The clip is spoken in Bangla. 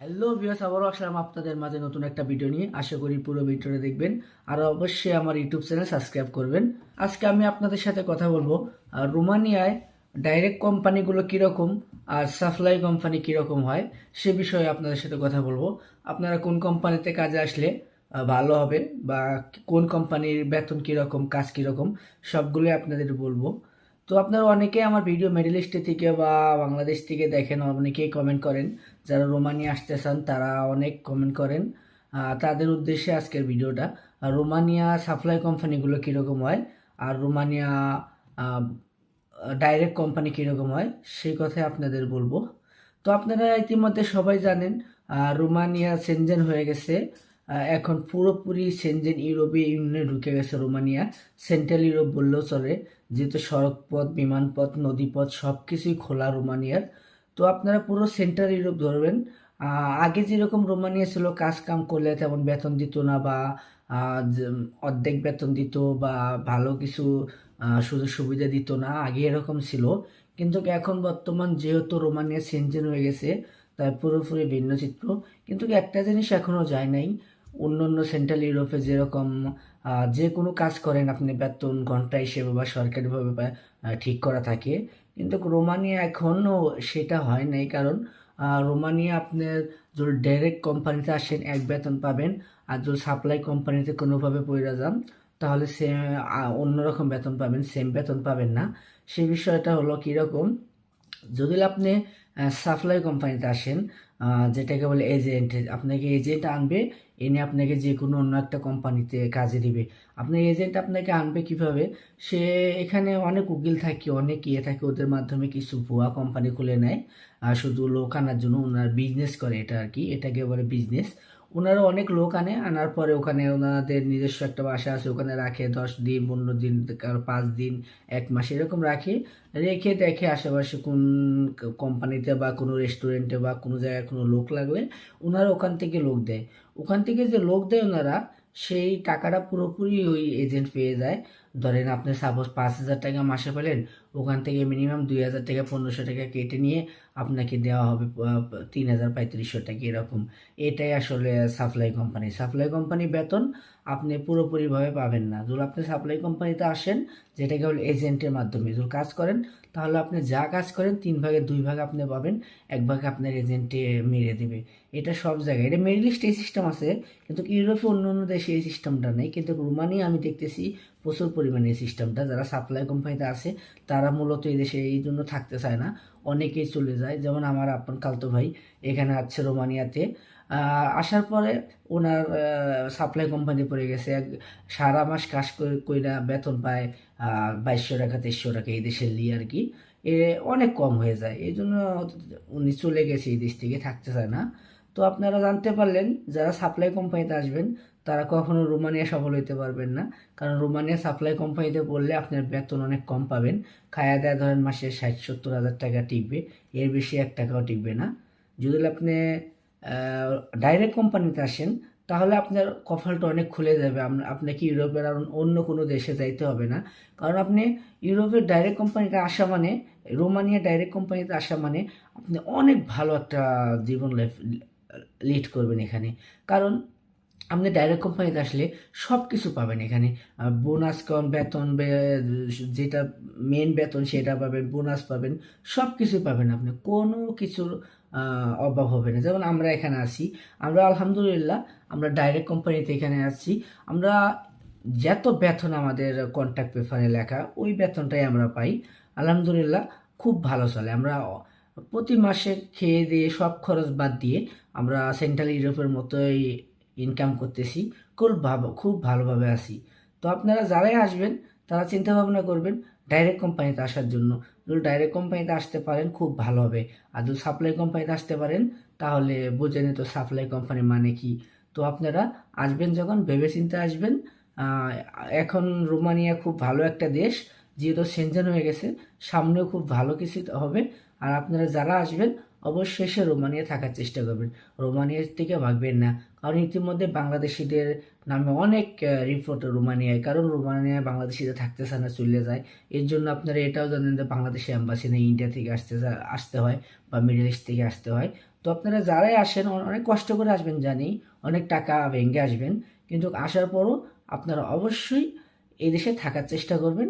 হ্যালো ভিউয়ার্স আবারও আসলাম আপনাদের মাঝে নতুন একটা ভিডিও নিয়ে। আশা করি পুরো ভিডিওটা দেখবেন। আর অবশ্যই আমার ইউটিউব চ্যানেল সাবস্ক্রাইব করবেন। আজকে আমি আপনাদের সাথে কথা বলব রোমানিয়ায় ডাইরেক্ট কোম্পানিগুলো কীরকম আর সাপ্লাই কোম্পানি কীরকম হয় সে বিষয়ে আপনাদের সাথে কথা বলব। আপনারা কোন কোম্পানিতে কাজে আসলে ভালো হবে বা কোন কোম্পানির বেতন কীরকম, কাজ কীরকম, সবগুলোই আপনাদের বলব। তো আপনারা অনেকেই আমার ভিডিও মিডল ইস্টে থেকে বা বাংলাদেশ থেকে দেখেন, অনেকেই কমেন্ট করেন। যারা রোমানিয়া আসতে চান, তারা অনেক কমেন্ট করেন। তাদের উদ্দেশ্যে আজকের ভিডিওটা রোমানিয়া সাপ্লাই কোম্পানিগুলো কীরকম হয়? আর রোমানিয়া ডাইরেক্ট কোম্পানি কীরকম হয়? সেই কথাই আপনাদের বলব। তো আপনারা ইতিমধ্যে সবাই জানেন রোমানিয়া সেনজেন হয়ে গেছে। এখন পুরোপুরি সেনজেন ইউরোপীয় ইউনিয়নে ঢুকে গেছে রোমানিয়া সেন্ট্রাল ইউরোপ বললেও চলে। যেহেতু সড়কপথ, বিমানপথ, নদীপথ সব কিছুই খোলা রোমানিয়ার। তো আপনারা পুরো সেন্ট্রাল ইউরোপ ধরবেন। আগে যেরকম রোমানিয়া ছিল কাজ কাম করলে তেমন বেতন দিত না বা অর্ধেক বেতন দিত বা ভালো কিছু সুযোগ সুবিধা দিত না, আগে এরকম ছিল। কিন্তু এখন বর্তমান যেহেতু রোমানিয়া সেনজেন হয়ে গেছে তাই পুরোপুরি ভিন্ন চিত্র। কিন্তু একটা জিনিস এখনও যায় নাই অন্য অন্য সেন্ট্রাল ইউরোপে যেরকম যে কোনো কাজ করেন আপনি বেতন, ঘণ্টা হিসেবে বা সরকারিভাবে ঠিক করা থাকে। কিন্তু রোমানিয়া এখনও সেটা হয় নাই কারণ রোমানিয়া আপনার যদি ডাইরেক্ট কোম্পানিতে আসেন, এক বেতন পাবেন আর যদি সাপ্লাই কোম্পানিতে কোনোভাবে পড়ে যান, তাহলে সে অন্যরকম বেতন পাবেন সেম বেতন পাবেন না। সেই বিষয়টা হলো কীরকম, যদি আপনি সাপ্লাই কোম্পানিতে আসেন যেটাকে বলে এজেন্ট আপনাকে এজেন্ট আনবে, এনে আপনাকে যে কোনো অন্য একটা কোম্পানিতে কাজে দিবে। আপনার এজেন্ট আপনাকে আনবে কীভাবে? সে এখানে অনেক উকিল থাকে, অনেক ইয়ে থাকে, ওদের মাধ্যমে কিছু ভুয়া কোম্পানি খুলে নেয়। আর শুধু লোক আনার জন্য ওনার বিজনেস করে, এটা আর কি, এটাকে বলে বিজনেস ওনারা অনেক লোক আনে, আনার পরে ওখানে ওনাদের নিজস্ব একটা বাসা আছে, ওখানে রাখে দশ দিন, পনেরো দিন পাঁচ দিন, এক মাস, এরকম রাখে। রেখে দেখে আশেপাশে কোন কোম্পানিতে বা কোনো রেস্টুরেন্টে বা কোনো জায়গায় কোনো লোক লাগলে ওনারা ওখান থেকে লোক দেয়। ওখান থেকে যে লোক দেয় ওনারা, সেই টাকাটা পুরোপুরি ওই এজেন্ট পেয়ে যায়। ধরেন আপনি সাপোজ পাঁচ হাজার টাকা মাসে পেলেন, ওখান থেকে মিনিমাম দুই হাজার টাকা, পনেরোশো টাকা কেটে নিয়ে আপনাকে দেওয়া হবে তিন হাজার পঁয়ত্রিশশো টাকা, এরকম। এটাই আসলে সাপ্লাই কোম্পানি সাপ্লাই কোম্পানি বেতন আপনি পুরোপুরিভাবে পাবেন না। যদি আপনি সাপ্লাই কোম্পানিতে আসেন যেটাকে বলে এজেন্টের মাধ্যমে। যদি কাজ করেন, তাহলে আপনি যা কাজ করেন, তিন ভাগে, দুই ভাগ আপনি পাবেন, এক ভাগ আপনার এজেন্টে মেরে দেবে। এটা সব জায়গায়। এটা মিডল ইস্ট এই সিস্টেম আছে, কিন্তু ইউরোপে অন্য অন্য দেশে এই সিস্টেমটা নেই। কিন্তু রোমানিয়া আমি দেখতেছি প্রচুর পরিমাণে সিস্টেমটা যারা সাপ্লাই কোম্পানিতে আছে, তারা মূলত এই দেশে এই জন্য থাকতে চায় না। অনেকেই চলে যায়। যেমন আমার আপন কালতো ভাই, এখানে আছে রোমানিয়াতে। আসার পরে ওনার সাপ্লাই কোম্পানি পড়ে গেছে। এক, সারা মাস কাজ কইরা বেতন পায় বাইশশো টাকা, তেইশশো টাকা এই দেশের লি আর কি। এ, অনেক কম হয়ে যায়। এই জন্য উনি চলে গেছে এই দেশ থেকে, থাকতে চায় না। তো আপনারা জানতে পারলেন, যারা সাপ্লাই কোম্পানিতে আসবেন তারা কখনো রোমানিয়া সফল হইতে পারবেন না। কারণ রোমানিয়া সাপ্লাই কোম্পানিতে পড়লে আপনার বেতন অনেক কম পাবেন। খায়া দেয়া ধরেন মাসে ষাট সত্তর হাজার টাকা টিকবে। এর বেশি এক টাকাও টিকবে না। যদি আপনি ডাইরেক্ট কোম্পানিতে আসেন, তাহলে আপনার কপালটা অনেক খুলে যাবে। আপ- আপনাকে ইউরোপের আর অন্য কোনো দেশে যাইতে হবে না। কারণ আপনি ইউরোপের ডাইরেক্ট কোম্পানিতে আসা মানে রোমানিয়া ডাইরেক্ট কোম্পানিতে আসা মানে আপনি অনেক ভালো একটা জীবন লাইফ লিড করবেন এখানে। কারণ আপনি ডাইরেক্ট কোম্পানিতে আসলে সব কিছু পাবেন এখানে। বোনাস কম, বেতন যেটা মেন বেতন সেটা পাবেন বোনাস পাবেন সব কিছু পাবেন আপনি। কোনো কিছুর অভাব হবে না। যেমন আমরা এখানে আছি, আমরা আলহামদুলিল্লাহ আমরা ডাইরেক্ট কোম্পানিতে এখানে আসছি আমরা যত বেতন আমাদের কন্ট্যাক্ট পেপারে লেখা, ওই বেতনটাই আমরা পাই। আলহামদুলিল্লাহ খুব ভালো চলে। আমরা প্রতি মাসে খেয়ে দিয়ে সব খরচ বাদ দিয়ে আমরা সেন্ট্রাল ইউরোপের মতোই ইনকাম করতেছি, খুব ভালো খুব ভালোভাবে আছি। তো আপনারা যারাই আসবেন, তারা চিন্তা ভাবনা করবেন ডাইরেক্ট কোম্পানিতে আসার জন্য। যদি ডাইরেক্ট কোম্পানিতে আসতে পারেন, খুব ভালো হবে। আর যদি সাপ্লাই কোম্পানিতে আসতে পারেন, তাহলে বোঝেনি তো সাপ্লাই কোম্পানি মানে কি? তো আপনারা আসবেন যখন, ভেবেচিন্তে আসবেন এখন রোমানিয়া খুব ভালো একটা দেশ। যেহেতু সেনজেন হয়ে গেছে, সামনেও খুব ভালো কিছু হবে। আর আপনারা যারা আসবেন, অবশ্যই এসে রোমানিয়া থাকার চেষ্টা করবেন। রোমানিয়ার থেকে ভাগবেন না। কারণ ইতিমধ্যে বাংলাদেশিদের নামে অনেক রিপোর্ট রোমানিয়ায়। কারণ রোমানিয়ায় বাংলাদেশিরা থাকতে চায় না, চলে যায়। এর জন্য আপনারা এটাও জানেন যে বাংলাদেশে অ্যাম্বাসি নেই ইন্ডিয়া থেকে আসতে আসতে হয় বা মিডল ইস্ট থেকে আসতে হয়। তো আপনারা যারাই আসেন অনেক কষ্ট করে আসবেন, জানি। অনেক টাকা ভেঙে আসবেন। কিন্তু আসার পরও আপনারা অবশ্যই এই দেশে থাকার চেষ্টা করবেন।